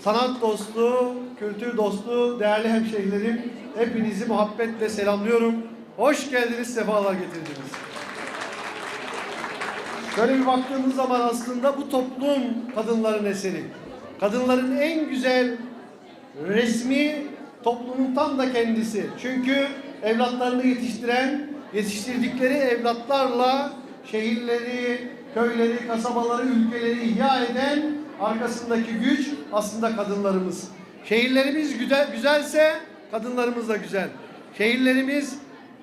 sanat dostu, kültür dostu, değerli hemşehrilerim, hepinizi muhabbetle selamlıyorum. Hoş geldiniz, sefalar getirdiniz. Şöyle bir baktığımız zaman aslında bu toplum kadınların eseri. Kadınların en güzel resmi toplumun tam da kendisi. Çünkü evlatlarını yetiştiren, yetiştirdikleri evlatlarla şehirleri, köyleri, kasabaları, ülkeleri ihya eden arkasındaki güç aslında kadınlarımız. Şehirlerimiz güzel, güzelse kadınlarımız da güzel. Şehirlerimiz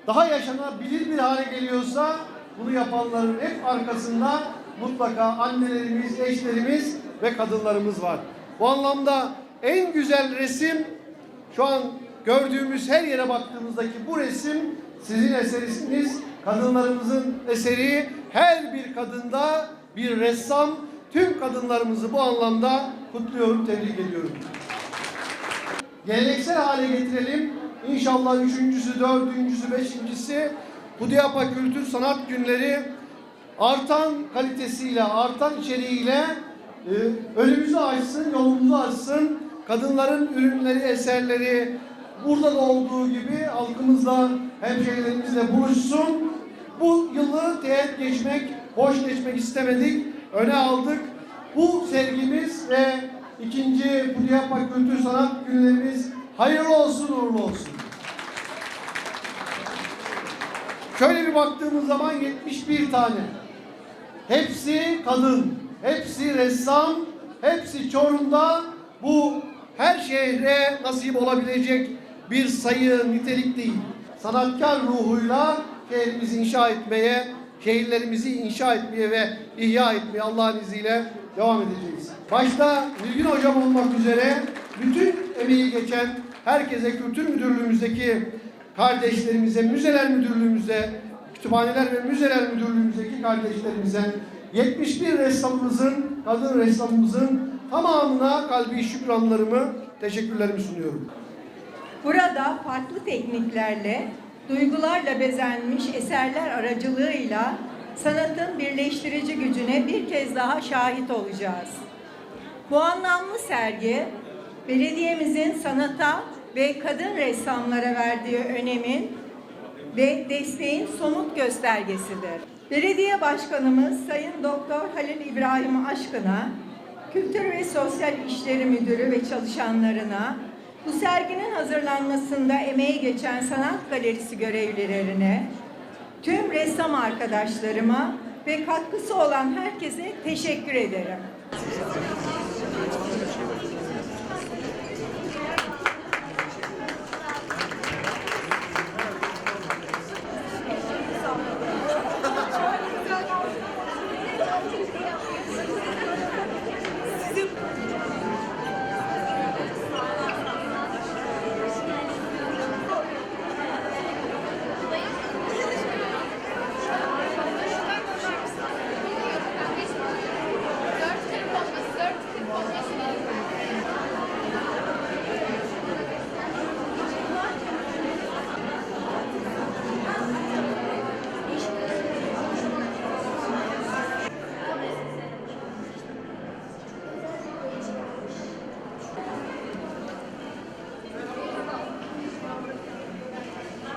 daha yaşanabilir bir hale geliyorsa bunu yapanların hep arkasında mutlaka annelerimiz, eşlerimiz ve kadınlarımız var. Bu anlamda en güzel resim şu an gördüğümüz her yere baktığımızdaki bu resim sizin eseriniz, kadınlarımızın eseri. Her bir kadında bir ressam. Tüm kadınlarımızı bu anlamda kutluyorum, tebrik ediyorum. Geleneksel hale getirelim. İnşallah üçüncüsü, dördüncüsü, beşincisi Hudiyapa Kültür Sanat Günleri artan kalitesiyle, artan içeriğiyle e, önümüzü açsın, yolumuzu açsın. Kadınların ürünleri, eserleri burada da olduğu gibi halkımızla, hemşehrilerimizle buluşsun. Bu yılı teğet geçmek, boş geçmek istemedik, öne aldık. Bu sergimiz ve ikinci Hudiyapa Kültür Sanat Günlerimiz hayırlı olsun, uğurlu olsun. Şöyle bir baktığımız zaman 71 tane. Hepsi kadın, hepsi ressam, hepsi Çorum'da bu her şehre nasip olabilecek bir sayı, nitelik değil. Sanatkar ruhuyla şehrimizi inşa etmeye, şehirlerimizi inşa etmeye ve ihya etmeye Allah'ın izniyle devam edeceğiz. Başta Nilgün Hocam olmak üzere bütün emeği geçen herkese Kültür Müdürlüğümüzdeki kardeşlerimize, Müzeler Müdürlüğümüze, Kütüphaneler ve Müzeler Müdürlüğümüzdeki kardeşlerimize, 71 ressamımızın, kadın ressamımızın tamamına kalbi şükranlarımı, teşekkürlerimi sunuyorum. Burada farklı tekniklerle, duygularla bezenmiş eserler aracılığıyla sanatın birleştirici gücüne bir kez daha şahit olacağız. Bu anlamlı sergi, belediyemizin sanata ve kadın ressamlara verdiği önemin ve desteğin somut göstergesidir. Belediye Başkanımız Sayın Doktor Halil İbrahim Aşkın'a, Kültür ve Sosyal İşleri Müdürü ve çalışanlarına, bu serginin hazırlanmasında emeği geçen sanat galerisi görevlilerine, tüm ressam arkadaşlarıma ve katkısı olan herkese teşekkür ederim.